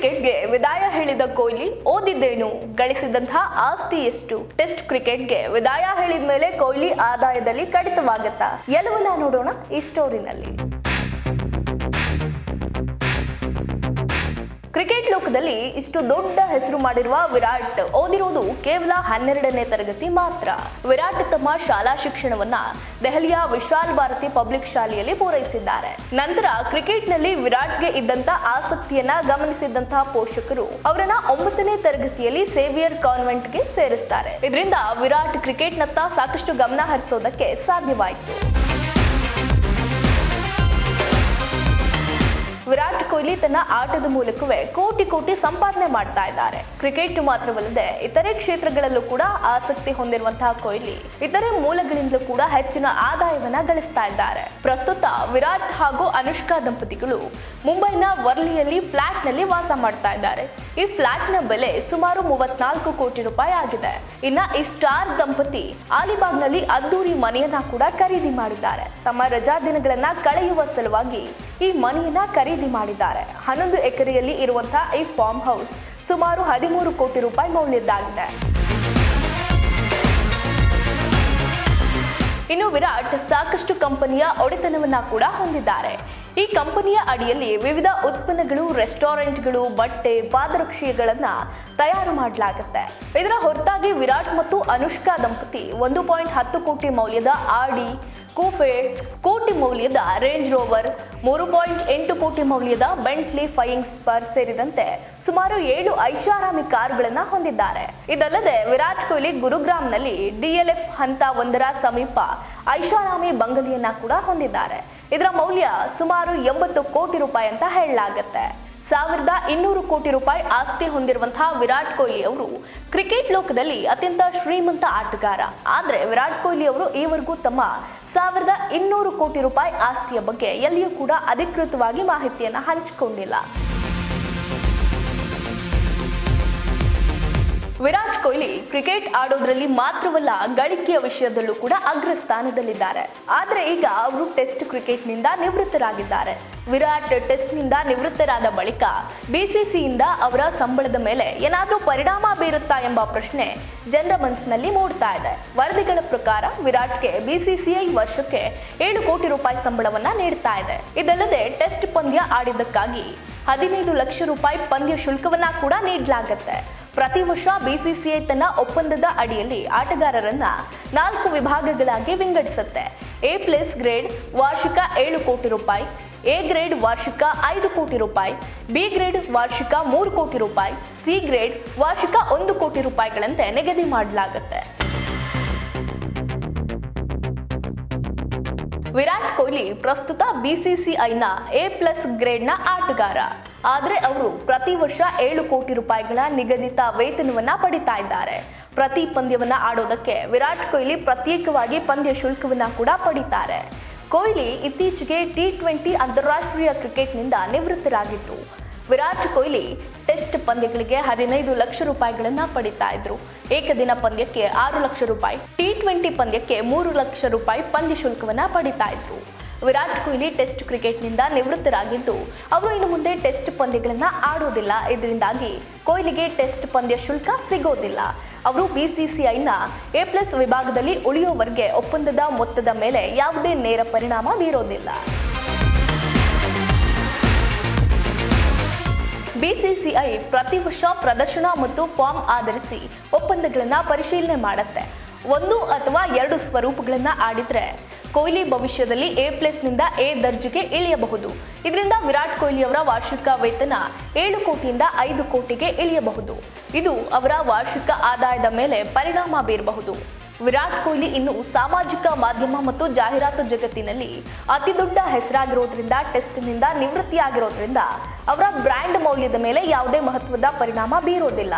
ಕ್ರಿಕೆಟ್ಗೆ ವಿದಾಯ ಹೇಳಿದ ಕೊಹ್ಲಿ, ಓದಿದ್ದೇನು ಗಳಿಸಿದಂತಹ ಆಸ್ತಿ ಎಷ್ಟು? ಟೆಸ್ಟ್ ಕ್ರಿಕೆಟ್ಗೆ ವಿದಾಯ ಹೇಳಿದ ಮೇಲೆ ಕೊಹ್ಲಿ ಆದಾಯದಲ್ಲಿ ಕಡಿತವಾಗುತ್ತಾ? ಎಲ್ಲವನ್ನ ನೋಡೋಣ ಈ ಸ್ಟೋರಿನಲ್ಲಿ ಕ್ರಿಕೆಟ್ ಲೋಕದಲ್ಲಿ ಇಷ್ಟು ದೊಡ್ಡ ಹೆಸರು ಮಾಡಿರುವ ವಿರಾಟ್ ಓದಿರುವುದು ಕೇವಲ ಹನ್ನೆರಡನೇ ತರಗತಿ ಮಾತ್ರ. ವಿರಾಟ್ ತಮ್ಮ ಶಾಲಾ ಶಿಕ್ಷಣವನ್ನ ದೆಹಲಿಯ ವಿಶಾಲ್ ಭಾರತಿ ಪಬ್ಲಿಕ್ ಶಾಲೆಯಲ್ಲಿ ಪೂರೈಸಿದ್ದಾರೆ. ನಂತರ ಕ್ರಿಕೆಟ್ನಲ್ಲಿ ವಿರಾಟ್ಗೆ ಇದ್ದಂತ ಆಸಕ್ತಿಯನ್ನ ಗಮನಿಸಿದಂತಹ ಪೋಷಕರು ಅವರನ್ನ ಒಂಬತ್ತನೇ ತರಗತಿಯಲ್ಲಿ ಸೇವಿಯರ್ ಕಾನ್ವೆಂಟ್ಗೆ ಸೇರಿಸ್ತಾರೆ. ಇದರಿಂದ ವಿರಾಟ್ ಕ್ರಿಕೆಟ್ನತ್ತ ಸಾಕಷ್ಟು ಗಮನ ಹರಿಸೋದಕ್ಕೆ ಸಾಧ್ಯವಾಯಿತು. ವಿರಾಟ್ ಕೊಹ್ಲಿ ತನ್ನ ಆಟದ ಮೂಲಕವೇ ಕೋಟಿ ಕೋಟಿ ಸಂಪಾದನೆ ಮಾಡ್ತಾ ಇದ್ದಾರೆ. ಕ್ರಿಕೆಟ್ ಮಾತ್ರವಲ್ಲದೆ ಇತರೆ ಕ್ಷೇತ್ರಗಳಲ್ಲೂ ಕೂಡ ಆಸಕ್ತಿ ಹೊಂದಿರುವಂತಹ ಕೊಹ್ಲಿ ಇತರೆ ಮೂಲಗಳಿಂದಲೂ ಕೂಡ ಹೆಚ್ಚಿನ ಆದಾಯವನ್ನ ಗಳಿಸ್ತಾ ಇದ್ದಾರೆ. ಪ್ರಸ್ತುತ ವಿರಾಟ್ ಹಾಗೂ ಅನುಷ್ಕಾ ದಂಪತಿಗಳು ಮುಂಬೈನ ವರ್ಲಿಯಲ್ಲಿ ಫ್ಲಾಟ್ನಲ್ಲಿ ವಾಸ ಮಾಡ್ತಾ ಇದ್ದಾರೆ. ಈ ಫ್ಲಾಟ್ನ ಬೆಲೆ ಸುಮಾರು ಮೂವತ್ನಾಲ್ಕು ಕೋಟಿ ರೂಪಾಯಿ ಆಗಿದೆ. ಇನ್ನ ಈ ಸ್ಟಾರ್ ದಂಪತಿ ಆಲಿಬಾಗ್ನಲ್ಲಿ ಅದ್ದೂರಿ ಮನೆಯನ್ನ ಕೂಡ ಖರೀದಿ ಮಾಡಿದ್ದಾರೆ. ತಮ್ಮ ರಜಾ ದಿನಗಳನ್ನ ಕಳೆಯುವ ಸಲುವಾಗಿ ಈ ಮನೆಯನ್ನ ಖರೀದಿ ಮಾಡಿದ್ದಾರೆ. ಹನ್ನೊಂದು ಎಕರೆಯಲ್ಲಿ ಇರುವಂತಹ ಈ ಫಾರ್ಮ್ ಹೌಸ್ ಸುಮಾರು ಹದಿಮೂರು ಕೋಟಿ ರೂಪಾಯಿ ಮೌಲ್ಯದ್ದಾಗಿದೆ. ಇನ್ನು ವಿರಾಟ್ ಸಾಕಷ್ಟು ಕಂಪನಿಯ ಒಡೆತನವನ್ನ ಕೂಡ ಹೊಂದಿದ್ದಾರೆ. ಈ ಕಂಪನಿಯ ಅಡಿಯಲ್ಲಿ ವಿವಿಧ ಉತ್ಪನ್ನಗಳು, ರೆಸ್ಟೋರೆಂಟ್ಗಳು, ಬಟ್ಟೆ, ಪಾದರಕ್ಷೆಗಳನ್ನ ತಯಾರು ಮಾಡಲಾಗುತ್ತೆ. ಇದರ ಹೊರತಾಗಿ ವಿರಾಟ್ ಮತ್ತು ಅನುಷ್ಕಾ ದಂಪತಿ ಒಂದು ಪಾಯಿಂಟ್ ಹತ್ತು ಕೋಟಿ ಮೌಲ್ಯದ ಆಡಿ ಕೂಫೆ ಕೋಟಿ ಮೌಲ್ಯದ ರೇಂಜ್ ರೋವರ್ ಮೂರು ಪಾಯಿಂಟ್ ಎಂಟು ಕೋಟಿ ಮೌಲ್ಯದ ಬೆಂಟ್ಲಿ ಫೈಯಿಂಗ್ ಸ್ಪರ್ ಸೇರಿದಂತೆ ಸುಮಾರು ಏಳು ಐಷಾರಾಮಿ ಕಾರುಗಳನ್ನು ಹೊಂದಿದ್ದಾರೆ. ಇದಲ್ಲದೆ ವಿರಾಟ್ ಕೊಹ್ಲಿ ಗುರುಗ್ರಾಮ್ನಲ್ಲಿ ಡಿಎಲ್ಎಫ್ ಹಂತ ಒಂದರ ಸಮೀಪ ಐಷಾರಾಮಿ ಬಂಗಲೆಯನ್ನ ಕೂಡ ಹೊಂದಿದ್ದಾರೆ. ಇದರ ಮೌಲ್ಯ ಸುಮಾರು ಎಂಬತ್ತು ಕೋಟಿ ರೂಪಾಯಿ ಅಂತ ಹೇಳಲಾಗುತ್ತೆ. ಸಾವಿರದ ಇನ್ನೂರು ಕೋಟಿ ರೂಪಾಯಿ ಆಸ್ತಿ ಹೊಂದಿರುವಂತಹ ವಿರಾಟ್ ಕೊಹ್ಲಿ ಅವರು ಕ್ರಿಕೆಟ್ ಲೋಕದಲ್ಲಿ ಅತ್ಯಂತ ಶ್ರೀಮಂತ ಆಟಗಾರ. ಆದ್ರೆ ವಿರಾಟ್ ಕೊಹ್ಲಿ ಅವರು ಈವರೆಗೂ ತಮ್ಮ ಸಾವಿರದ ಇನ್ನೂರು ಕೋಟಿ ರೂಪಾಯಿ ಆಸ್ತಿಯ ಬಗ್ಗೆ ಎಲ್ಲಿಯೂ ಕೂಡ ಅಧಿಕೃತವಾಗಿ ಮಾಹಿತಿಯನ್ನು ಹಂಚಿಕೊಂಡಿಲ್ಲ. ವಿರಾಟ್ ಕೊಹ್ಲಿ ಕ್ರಿಕೆಟ್ ಆಡೋದ್ರಲ್ಲಿ ಮಾತ್ರವಲ್ಲ ಗಳಿಕೆಯ ವಿಷಯದಲ್ಲೂ ಕೂಡ ಅಗ್ರ ಸ್ಥಾನದಲ್ಲಿದ್ದಾರೆ ಆದ್ರೆ ಈಗ ಅವರು ಟೆಸ್ಟ್ ಕ್ರಿಕೆಟ್ನಿಂದ ನಿವೃತ್ತರಾಗಿದ್ದಾರೆ. ವಿರಾಟ್ ಟೆಸ್ಟ್ನಿಂದ ನಿವೃತ್ತರಾದ ಬಳಿಕ ಬಿಸಿಸಿಯಿಂದ ಅವರ ಸಂಬಳದ ಮೇಲೆ ಏನಾದರೂ ಪರಿಣಾಮ ಬೀರುತ್ತಾ ಎಂಬ ಪ್ರಶ್ನೆ ಜನರ ಮನಸ್ಸಿನಲ್ಲಿ ಮೂಡ್ತಾ ಇದೆ. ವರದಿಗಳ ಪ್ರಕಾರ ವಿರಾಟ್ಗೆ ಬಿಸಿಸಿಐ ವರ್ಷಕ್ಕೆ ಏಳು ಕೋಟಿ ರೂಪಾಯಿ ಸಂಬಳವನ್ನ ನೀಡ್ತಾ ಇದೆ. ಇದಲ್ಲದೆ ಟೆಸ್ಟ್ ಪಂದ್ಯ ಆಡಿದ್ದಕ್ಕಾಗಿ ಹದಿನೈದು ಲಕ್ಷ ರೂಪಾಯಿ ಪಂದ್ಯ ಶುಲ್ಕವನ್ನ ಕೂಡ ನೀಡಲಾಗುತ್ತೆ. ಪ್ರತಿ ವರ್ಷ ಬಿಸಿಸಿಐ ತನ್ನ ಒಪ್ಪಂದದ ಅಡಿಯಲ್ಲಿ ಆಟಗಾರರನ್ನ ನಾಲ್ಕು ವಿಭಾಗಗಳಾಗಿ ವಿಂಗಡಿಸುತ್ತೆ. ಎ ಪ್ಲಸ್ ಗ್ರೇಡ್ ವಾರ್ಷಿಕ ಏಳು ಕೋಟಿ ರೂಪಾಯಿ, ಎ ಗ್ರೇಡ್ ವಾರ್ಷಿಕ ಐದು ಕೋಟಿ ರೂಪಾಯಿ, ಬಿ ಗ್ರೇಡ್ ವಾರ್ಷಿಕ ಮೂರು ಕೋಟಿ ರೂಪಾಯಿ, ಸಿ ಗ್ರೇಡ್ ವಾರ್ಷಿಕ ಒಂದು ಕೋಟಿ ರೂಪಾಯಿಗಳಂತೆ ನಿಗದಿ ಮಾಡಲಾಗುತ್ತೆ. ವಿರಾಟ್ ಕೊಹ್ಲಿ ಪ್ರಸ್ತುತ ಬಿಸಿಸಿಐನ ಎ ಪ್ಲಸ್ ಗ್ರೇಡ್ನ ಆಟಗಾರ. ಆದರೆ ಅವರು ಪ್ರತಿ ವರ್ಷ ಏಳು ಕೋಟಿ ರೂಪಾಯಿಗಳ ನಿಗದಿತ ವೇತನವನ್ನ ಪಡಿತಾ ಇದ್ದಾರೆ. ಪ್ರತಿ ಪಂದ್ಯವನ್ನ ಆಡೋದಕ್ಕೆ ವಿರಾಟ್ ಕೊಹ್ಲಿ ಪ್ರತ್ಯೇಕವಾಗಿ ಪಂದ್ಯ ಶುಲ್ಕವನ್ನ ಕೂಡ ಪಡಿತಾರೆ. ಕೊಹ್ಲಿ ಇತ್ತೀಚೆಗೆ ಟಿ ಟ್ವೆಂಟಿ ಅಂತಾರಾಷ್ಟ್ರೀಯ ಕ್ರಿಕೆಟ್ನಿಂದ ನಿವೃತ್ತರಾಗಿದ್ರು. ವಿರಾಟ್ ಕೊಹ್ಲಿ ಟೆಸ್ಟ್ ಪಂದ್ಯಗಳಿಗೆ ಹದಿನೈದು ಲಕ್ಷ ರೂಪಾಯಿಗಳನ್ನು ಪಡಿತಾ ಇದ್ರು. ಏಕದಿನ ಪಂದ್ಯಕ್ಕೆ ಆರು ಲಕ್ಷ ರೂಪಾಯಿ ಟಿ ಟ್ವೆಂಟಿ ಪಂದ್ಯಕ್ಕೆ ಮೂರು ಲಕ್ಷ ರೂಪಾಯಿ ಪಂದ್ಯ ಶುಲ್ಕವನ್ನು ಪಡಿತಾ ಇದ್ರು. ವಿರಾಟ್ ಕೊಹ್ಲಿ ಟೆಸ್ಟ್ ಕ್ರಿಕೆಟ್ನಿಂದ ನಿವೃತ್ತರಾಗಿದ್ದು, ಅವರು ಇನ್ನು ಮುಂದೆ ಟೆಸ್ಟ್ ಪಂದ್ಯಗಳನ್ನು ಆಡೋದಿಲ್ಲ ಇದರಿಂದಾಗಿ ಕೊಹ್ಲಿಗೆ ಟೆಸ್ಟ್ ಪಂದ್ಯ ಶುಲ್ಕ ಸಿಗೋದಿಲ್ಲ. ಅವರು ಬಿಸಿಸಿಐನ ಎ ಪ್ಲಸ್ ವಿಭಾಗದಲ್ಲಿ ಉಳಿಯೋವರೆಗೆ ಒಪ್ಪಂದದ ಮೊತ್ತದ ಮೇಲೆ ಯಾವುದೇ ನೇರ ಪರಿಣಾಮ ಬೀರೋದಿಲ್ಲ. ಬಿಸಿಸಿಐ ಪ್ರತಿ ವರ್ಷ ಪ್ರದರ್ಶನ ಮತ್ತು ಫಾರ್ಮ್ ಆಧರಿಸಿ ಒಪ್ಪಂದಗಳನ್ನು ಪರಿಶೀಲನೆ ಮಾಡುತ್ತೆ. ಒಂದು ಅಥವಾ ಎರಡು ಸ್ವರೂಪಗಳನ್ನು ಆಡಿದ್ರೆ ಕೊಹ್ಲಿ ಭವಿಷ್ಯದಲ್ಲಿ ಎ ಪ್ಲಸ್ನಿಂದ ಎ ದರ್ಜೆಗೆ ಇಳಿಯಬಹುದು. ಇದರಿಂದ ವಿರಾಟ್ ಕೊಹ್ಲಿ ಅವರ ವಾರ್ಷಿಕ ವೇತನ ಏಳು ಕೋಟಿಯಿಂದ ಐದು ಕೋಟಿಗೆ ಇಳಿಯಬಹುದು. ಇದು ಅವರ ವಾರ್ಷಿಕ ಆದಾಯದ ಮೇಲೆ ಪರಿಣಾಮ ಬೀರಬಹುದು. ವಿರಾಟ್ ಕೊಹ್ಲಿ ಇನ್ನು ಸಾಮಾಜಿಕ ಮಾಧ್ಯಮ ಮತ್ತು ಜಾಹೀರಾತು ಜಗತ್ತಿನಲ್ಲಿ ಅತಿ ದೊಡ್ಡ ಹೆಸರಾಗಿರೋದ್ರಿಂದ ಟೆಸ್ಟ್ನಿಂದ ನಿವೃತ್ತಿಯಾಗಿರೋದ್ರಿಂದ ಅವರ ಬ್ರ್ಯಾಂಡ್ ಮೌಲ್ಯದ ಮೇಲೆ ಯಾವುದೇ ಮಹತ್ವದ ಪರಿಣಾಮ ಬೀರೋದಿಲ್ಲ.